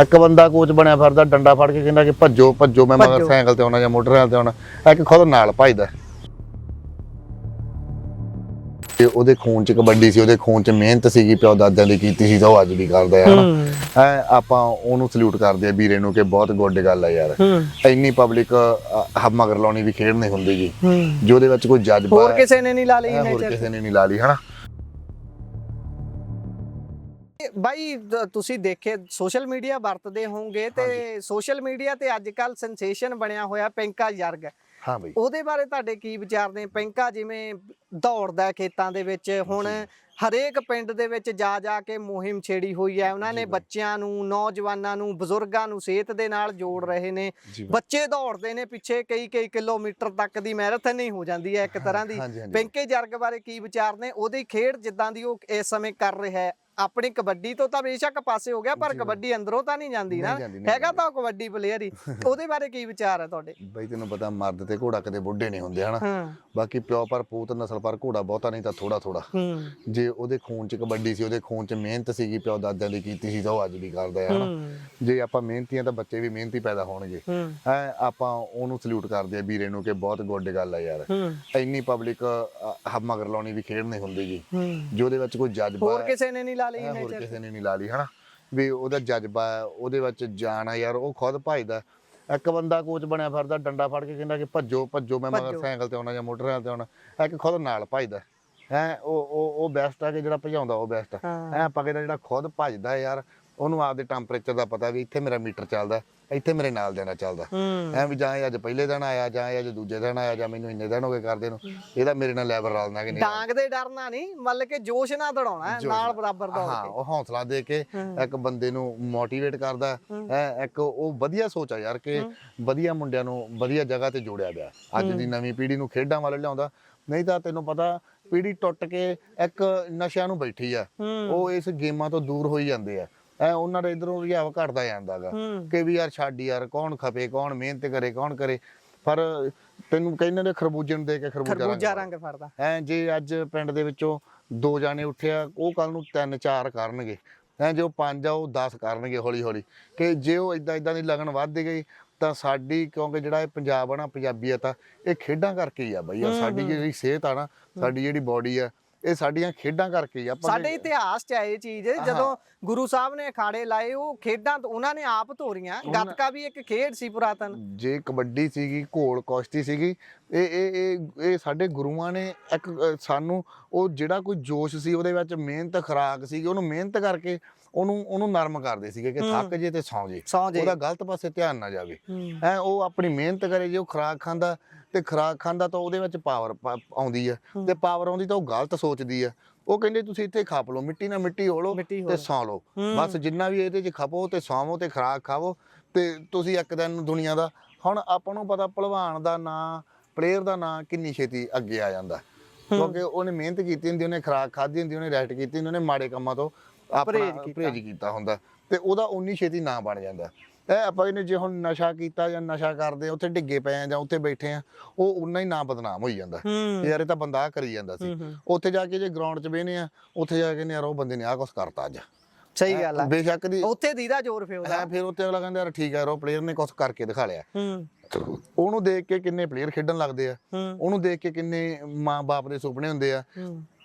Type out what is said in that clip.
ਇੱਕ ਬੰਦਾ ਕੋਚ ਬਣਿਆ ਫਿਰਦਾ ਡੰਡਾ ਫੜ ਕੇ ਕਹਿੰਦਾ ਕਿ ਭੱਜੋ ਭੱਜੋ ਮੈਂ ਮਗਰ। ਸਾਈਕਲ ਤੇ ਆਉਣਾ ਜਾਂ ਮੋਟਰਸਾਈਕਲ ਤੇ ਆਉਣਾ। ਇੱਕ ਖੁਦ ਨਾਲ ਭੱਜਦਾ। ਤੇ ਉਹਦੇ ਖੂਨ ਚ ਕਬੱਡੀ ਸੀ ਉਹਦੇ ਖੂਨ ਚ ਮਿਹਨਤ ਸੀਗੀ ਪਿਓ ਦਾਦਿਆਂ ਦੀ ਕੀਤੀ ਸੀ ਤਾਂ ਉਹ ਅੱਜ ਵੀ ਕਰਦਾ ਹੈ ਹਨਾ? ਹੂੰ। ਹੈਂ, ਆਪਾਂ ਉਹਨੂੰ ਸਲੂਟ ਕਰਦੇ ਆ ਵੀਰੇ ਨੂੰ ਕਿ ਬਹੁਤ ਗੁੱਡ ਗੱਲ ਆ ਯਾਰ। ਇੰਨੀ ਪਬਲਿਕ ਮਗਰ ਲਾਉਣੀ ਵੀ ਖੇਡ ਨਹੀਂ ਹੁੰਦੀ ਜੀ। ਹੂੰ। ਜੋ ਉਹਦੇ ਵਿੱਚ ਕੋਈ ਜਜ਼ਬਾ ਹੋਰ ਕਿਸੇ ਨੇ ਨਹੀਂ ਲਾ ਲਈ ਹੋਰ ਕਿਸੇ ਨੇ ਨਹੀਂ ਲਾ ਲਈ ਹਨਾ? ਬਾਈ ਤੁਸੀਂ ਦੇਖੇ ਸੋਸ਼ਲ ਮੀਡੀਆ ਵਰਤਦੇ ਹੋਵੋਗੇ ਤੇ ਸੋਸ਼ਲ ਮੀਡੀਆ ਤੇ ਅੱਜ ਕੱਲ ਸੈਂਸੇਸ਼ਨ ਬਣਿਆ ਹੋਇਆ ਪਿੰਕਾ ਜਰਗ। ਹਾਂ ਬਈ। ਉਹਦੇ ਬਾਰੇ ਤੁਹਾਡੇ ਕੀ ਵਿਚਾਰ ਨੇ? ਪਿੰਕਾ ਜਿਵੇਂ ਦੌੜਦਾ ਖੇਤਾਂ ਦੇ ਵਿੱਚ ਹੁਣ ਹਰੇਕ ਪਿੰਡ ਦੇ ਵਿੱਚ ਜਾ ਜਾ ਕੇ ਮੁਹਿੰਮ ਛੇੜੀ ਹੋਈ ਹੈ। ਉਹਨਾਂ ਨੇ। ਬੱਚਿਆਂ ਨੂੰ ਨੌਜਵਾਨਾਂ ਨੂੰ ਬਜ਼ੁਰਗਾਂ ਨੂੰ ਸਿਹਤ ਦੇ ਨਾਲ ਜੋੜ ਰਹੇ ਨੇ। ਬੱਚੇ ਦੌੜਦੇ ਨੇ ਪਿੱਛੇ ਕਈ ਕਈ ਕਿਲੋਮੀਟਰ ਤੱਕ ਦੀ ਮੈਰਾਥਨ ਹੀ ਹੋ ਜਾਂਦੀ ਹੈ ਇੱਕ ਤਰ੍ਹਾਂ ਦੀ। ਪਿੰਕੇ ਜਰਗ ਬਾਰੇ ਕੀ ਵਿਚਾਰ ਨੇ? ਉਹਦੀ ਖੇਡ ਜਿੱਦਾਂ ਦੀ ਉਹ ਇਸ ਸਮੇਂ ਕਰ ਰਿਹਾ ਹੈ ਆਪਣੀ ਕਬੱਡੀ ਤੋਂ ਤਾਂ ਬੇਸ਼ੱਕ ਪਾਸੇ ਹੋ ਗਿਆ ਪਰ। ਕਬੱਡੀ ਅੰਦਰੋਂ ਤਾਂ ਨਹੀਂ ਜਾਂਦੀ ਨਾ। ਹੈਗਾ। ਤਾਂ ਕਬੱਡੀ ਪਲੇਅਰ ਹੀ। ਉਹਦੇ ਬਾਰੇ ਕੀ ਵਿਚਾਰ ਹੈ ਤੁਹਾਡੇ? ਬਈ ਤੈਨੂੰ ਪਤਾ ਮਰਦ ਤੇ ਘੋੜਾ ਕਦੇ ਬੁੱਢੇ ਨਹੀਂ ਹੁੰਦੇ ਹਨਾ? ਬਾਕੀ ਪਿਓ ਪਰ ਪੂਤ ਨਸਲ ਪਰ ਘੋੜਾ ਬਹੁਤਾ ਨਹੀਂ ਤਾਂ ਥੋੜਾ ਥੋੜਾ ਜੇ ਉਹਦੇ ਖੂਨ ਚ ਕਬੱਡੀ ਸੀ ਉਹਦੇ ਖੂਨ ਚ ਮਿਹਨਤ ਸੀਗੀ ਪਿਓ ਦਾਦਿਆਂ ਦੀ ਕੀਤੀ ਸੀ ਤਾਂ ਉਹ ਅੱਜ ਵੀ ਕਰਦਾ ਹੈ ਹਨਾ? ਜੇ ਆਪਾਂ ਮਿਹਨਤੀਆਂ ਤਾਂ ਬੱਚੇ ਵੀ ਮਿਹਨਤੀ ਪੈਦਾ ਹੋਣਗੇ। ਹੂੰ। ਆਪਾਂ ਉਹਨੂੰ ਸਲੂਟ ਕਰਦੇ ਆ ਵੀਰੇ ਨੂੰ ਕਿ ਬਹੁਤ ਗੁੱਡ ਗੱਲ ਆ ਯਾਰ। ਇੰਨੀ ਪਬਲਿਕ ਮਗਰ ਲਾਉਣੀ ਵੀ ਖੇਡ ਨਹੀਂ ਹੁੰਦੀ ਜੀ। ਹੂੰ। ਜੋ ਉਹਦੇ ਵਿੱਚ ਕੋਈ ਜਜ਼ਬਾ ਹੋਰ ਕਿਸੇ ਨੇ ਨਹੀਂ ਲਾ ਲਈ ਹੋਰ ਕਿਸੇ ਨੇ ਨਹੀਂ ਲਾ ਲਈ ਹਨਾ? ਵੀ ਉਹਦਾ ਜਜ਼ਬਾ ਉਹਦੇ ਵਿੱਚ ਜਾਨ ਆ ਯਾਰ ਉਹ ਖੁਦ ਭਜਦਾ ਇੱਕ ਬੰਦਾ ਕੋਚ ਬਣਿਆ ਫਿਰਦਾ ਡੰਡਾ ਫੜ ਕੇ ਕਹਿੰਦਾ ਕਿ ਭੱਜੋ ਭੱਜੋ ਮੈਂ ਮਗਰ। ਸਾਈਕਲ ਤੇ ਆਉਣਾ ਜਾਂ ਮੋਟਰਸਾਈਕਲ ਤੇ ਆਉਣਾ ਇੱਕ ਖੁਦ ਨਾਲ ਭਜਦਾ ਹੈ ਉਹ ਉਹ ਉਹ ਬੈਸਟ ਆ ਕਿ ਜਿਹੜਾ ਭਜਾਉਂਦਾ ਉਹ ਬੈਸਟ ਹਾਂ। ਹੈ ਆਪਾਂ ਕਹਿੰਦਾ ਜਿਹੜਾ ਖੁਦ ਭਜਦਾ ਯਾਰ ਉਹਨੂੰ ਆਪਦੇ ਟੈਂਪਰੇਚਰ ਦਾ ਪਤਾ ਵੀ ਇੱਥੇ ਮੇਰਾ ਮੀਟਰ ਚੱਲਦਾ ਇੱਥੇ ਮੇਰੇ ਨਾਲ ਦੇਣਾ ਚੱਲਦਾ। ਐ ਵੀ ਜਾਂ ਇਹ ਅੱਜ ਪਹਿਲੇ ਦਿਨ ਆਇਆ ਜਾਂ ਇਹ ਅੱਜ ਦੂਜੇ ਦਿਨ ਆਇਆ ਜਾਂ ਮੈਨੂੰ ਇੰਨੇ ਦਿਨ ਹੋ ਗਏ ਕਰਦੇ ਨੂੰ ਇਹਦਾ ਮੇਰੇ ਨਾਲ ਲੈਵਲ ਰਲਣਾ ਕਿ ਨਹੀਂ ਡਾਂਗ ਦੇ ਡਰਨਾ ਨਹੀਂ ਮਤਲਬ ਕਿ ਜੋਸ਼ ਨਾਲ ਦੜਾਉਣਾ ਨਾਲ। ਬਰਾਬਰ ਦੌੜ ਹਾਂ ਉਹ ਹੌਸਲਾ ਦੇ ਕੇ। ਇੱਕ ਬੰਦੇ ਨੂੰ ਮੋਟੀਵੇਟ ਕਰਦਾ ਹੈ। ਇੱਕ ਉਹ ਵਧੀਆ ਸੋਚ ਆ ਯਾਰ ਕਿ ਵਧੀਆ ਮੁੰਡਿਆਂ ਨੂੰ ਵਧੀਆ ਜਗ੍ਹਾ ਤੇ ਜੋੜਿਆ ਗਿਆ। ਅੱਜ ਦੀ ਨਵੀਂ ਪੀੜ੍ਹੀ ਨੂੰ ਖੇਡਾਂ ਵੱਲ ਲਿਆਉਂਦਾ ਨਹੀਂ ਤਾਂ ਤੈਨੂੰ ਪਤਾ ਪੀੜ੍ਹੀ ਟੁੱਟ ਕੇ ਇੱਕ ਨਸ਼ਿਆਂ ਨੂੰ ਬੈਠੀ ਆ। ਉਹ ਇਸ ਗੇਮਾਂ ਤੋਂ ਦੂਰ ਹੋਈ ਜਾਂਦੇ ਆ। ਐ ਉਹਨਾਂ ਦੇ ਇਧਰੋਂ ਰੁਝਾਵ ਘਟਦਾ ਜਾਂਦਾਗਾ ਕਿ ਵੀ ਯਾਰ ਛੱਡ ਯਾਰ ਕੌਣ ਖਪੇ ਕੌਣ ਮਿਹਨਤ ਕਰੇ ਕੌਣ ਕਰੇ। ਪਰ ਤੈਨੂੰ ਕਹਿੰਦੇ ਨੇ ਖਰਬੂਜੇ ਨੂੰ ਦੇ ਕੇ ਖਰਬੂਜਾ ਰੰਗ ਫੜਦਾ। ਐ ਜੇ ਅੱਜ ਪਿੰਡ ਦੇ ਵਿੱਚੋਂ ਦੋ ਜਾਣੇ ਉੱਠਿਆ ਉਹ ਕੱਲ ਨੂੰ ਤਿੰਨ ਚਾਰ ਕਰਨਗੇ। ਐ ਜੇ ਉਹ ਪੰਜ ਆ ਉਹ 10 ਕਰਨਗੇ ਹੌਲੀ ਹੌਲੀ ਕਿ ਜੇ ਉਹ ਇਦਾਂ ਇਦਾਂ ਦੀ ਲਗਨ ਵੱਧਦੀ ਗਈ ਤਾਂ ਸਾਡੀ ਕਿਉਂਕਿ ਜਿਹੜਾ ਇਹ ਪੰਜਾਬ ਆ ਨਾ ਪੰਜਾਬੀਅਤ ਆ ਇਹ ਖੇਡਾਂ ਕਰਕੇ ਹੀ ਆ ਬਈ। ਆ ਸਾਡੀ ਜਿਹੜੀ ਸਿਹਤ ਆ ਨਾ ਸਾਡੀ ਜਿਹੜੀ ਬਾਡੀ ਆ ਇਹ ਸਾਡੀਆਂ ਖੇਡਾਂ ਕਰਕੇ ਹੀ ਆਪਾਂ ਸਾਡੇ ਇਤਿਹਾਸ ਚ ਇਹ ਚੀਜ਼ ਜਦੋਂ ਗੁਰੂ ਸਾਹਿਬ ਨੇ ਅਖਾੜੇ ਲਾਏ ਉਹ ਖੇਡਾਂ ਉਹਨਾਂ ਨੇ ਆਪ ਧੋਰੀਆਂ ਗੱਤਕਾ ਵੀ ਇੱਕ ਖੇਡ ਸੀ ਪੁਰਾਤਨ। ਜੇ ਕਬੱਡੀ ਸੀਗੀ ਘੋੜ ਕੁਸ਼ਤੀ ਸੀਗੀ ਇਹ ਇਹ ਇਹ ਇਹ ਸਾਡੇ ਗੁਰੂਆਂ ਨੇ ਇੱਕ ਸਾਨੂੰ ਉਹ ਜਿਹੜਾ ਕੋਈ ਜੋਸ਼ ਸੀ ਉਹਦੇ ਵਿੱਚ ਮਿਹਨਤ ਖਰਾਕ ਸੀਗੀ ਉਹਨੂੰ ਮਿਹਨਤ ਕਰਕੇ ਉਹਨੂੰ ਉਹਨੂੰ ਨਰਮ ਕਰਦੇ ਸੀਗੇ ਕਿ ਥੱਕ ਜੇ ਤੇ ਸੌਂ ਜੇ। ਸੌ ਉਹਦਾ ਗਲਤ ਪਾਸੇ ਧਿਆਨ ਨਾ ਜਾਵੇ। ਹੂੰ। ਹੈ ਉਹ ਆਪਣੀ ਮਿਹਨਤ ਕਰੇ ਜੇ ਉਹ ਖਰਾਕ ਖਾਂਦਾ ਤੇ ਖਰਾਕ ਖਾਂਦਾ ਤਾਂ ਉਹਦੇ ਵਿੱਚ ਪਾਵਰ ਆਉਂਦੀ ਆ ਤੇ ਪਾਵਰ ਆਉਂਦੀ ਤਾਂ ਉਹ ਗਲਤ ਸੋਚਦੀ ਆ। ਉਹ ਕਹਿੰਦੇ ਤੁਸੀਂ ਇੱਥੇ ਖਾਪ ਲਓ ਮਿੱਟੀ ਨਾਲ ਮਿੱਟੀ ਹੋਲੋ ਮਿੱਟੀ ਤੇ ਸੌਂ ਲਓ। ਹੂੰ। ਬਸ ਜਿੰਨਾ ਵੀ ਇਹਦੇ 'ਚ ਖਪੋ ਤੇ ਸੌਵੋ ਤੇ ਖਰਾਕ ਖਾਵੋ ਤੇ ਤੁਸੀਂ ਇੱਕ ਦਿਨ ਦੁਨੀਆ ਦਾ ਹੁਣ ਆਪਾਂ ਨੂੰ ਪਤਾ ਭਲਵਾਨ ਦਾ ਨਾਂ ਪਲੇਅਰ ਦਾ ਨਾਂ ਕਿੰਨੀ ਛੇਤੀ ਅੱਗੇ ਆ ਜਾਂਦਾ। ਕਿਉਂਕਿ ਉਹਨੇ ਮਿਹਨਤ ਕੀਤੀ ਹੁੰਦੀ ਉਹਨੇ ਖਰਾਕ ਖਾਧੀ ਹੁੰਦੀ ਉਹਨੇ ਰੈਸਟ ਕੀਤੀ ਹੁੰਦੀ ਉਹਨੇ ਮਾੜੇ ਕੰਮਾਂ ਤੋਂ ਆਪਣਾ ਪਰਹੇਜ਼ ਕੀਤਾ। ਹੁੰਦਾ ਤੇ ਉਹਦਾ ਉਨੀ ਛੇਤੀ ਨਾਂ ਬਣ ਜਾਂਦਾ। ਇਹ ਆਪਾਂ ਇਹਨੇ ਜੇ ਹੁਣ ਨਸ਼ਾ ਕੀਤਾ ਜਾਂ ਨਸ਼ਾ ਕਰਦੇ ਉੱਥੇ ਡਿੱਗੇ ਪਏ ਆ ਜਾਂ ਉੱਥੇ ਬੈਠੇ ਆ ਉਹ ਉਨਾ ਹੀ ਨਾਂ ਬਦਨਾਮ ਹੋਈ ਜਾਂਦਾ। ਯਾਰ ਇਹ ਤਾਂ ਬੰਦਾ ਕਰੀ ਜਾਂਦਾ ਸੀ। ਉੱਥੇ ਜਾ ਕੇ ਜੇ ਗਰਾਊਂਡ 'ਚ ਬਹਿਨੇ ਆ ਉੱਥੇ ਜਾ ਕੇ ਨੇ ਯਾਰ ਉਹ ਬੰਦੇ ਨੇ ਆਹ ਕੁਛ ਕਰਤਾ ਅੱਜ। ਸਹੀ ਗੱਲ ਆ। ਬੇਸ਼ੱਕ ਦੀ ਉੱਥੇ ਦੀਦਾ ਜ਼ੋਰ ਫਿਰਦਾ ਹੈ ਫਿਰ ਉੱਥੇ ਅਗਲਾ ਕਹਿੰਦਾ ਯਾਰ ਠੀਕ ਹੈ ਯਾਰ ਉਹ ਪਲੇਅਰ ਨੇ ਕੁਛ ਕਰਕੇ ਦਿਖਾ ਲਿਆ। ਹੂੰ। ਉਹਨੂੰ ਦੇਖ ਕੇ ਕਿੰਨੇ ਪਲੇਅਰ ਖੇਡਣ ਲੱਗਦੇ ਆ। ਉਹਨੂੰ ਦੇਖ ਕੇ ਕਿੰਨੇ ਮਾਂ-ਬਾਪ ਦੇ ਸੁਪਨੇ ਹੁੰਦੇ ਆ।